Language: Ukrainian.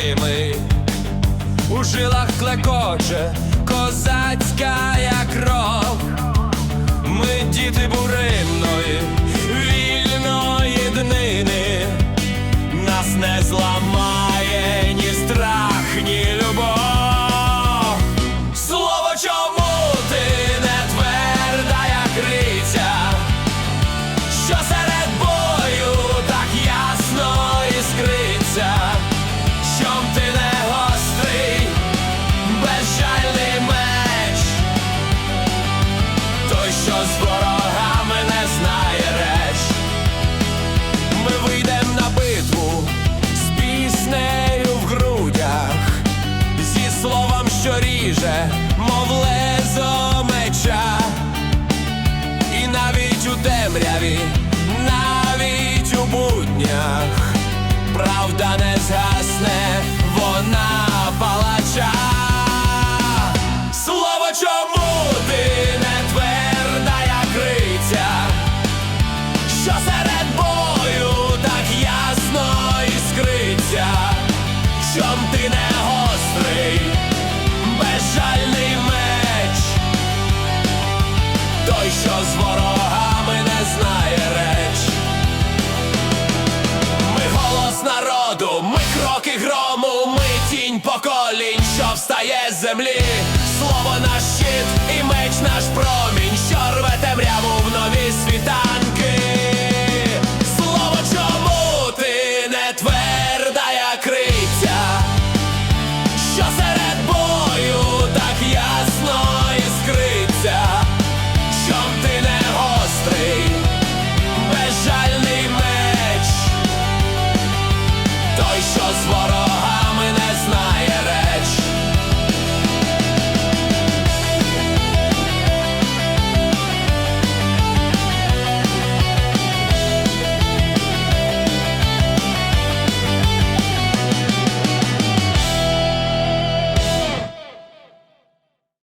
ними, у жилах клекоче козацька. Ріже, мов лезо меча. І навіть у темряві, навіть у буднях, правда не згасне, вона палача. Слово чому ти не тверда, криця, що серед бою так ясно іскриться, щоб ти не грому, ми тінь поколінь, що встає з землі. Слово наш щит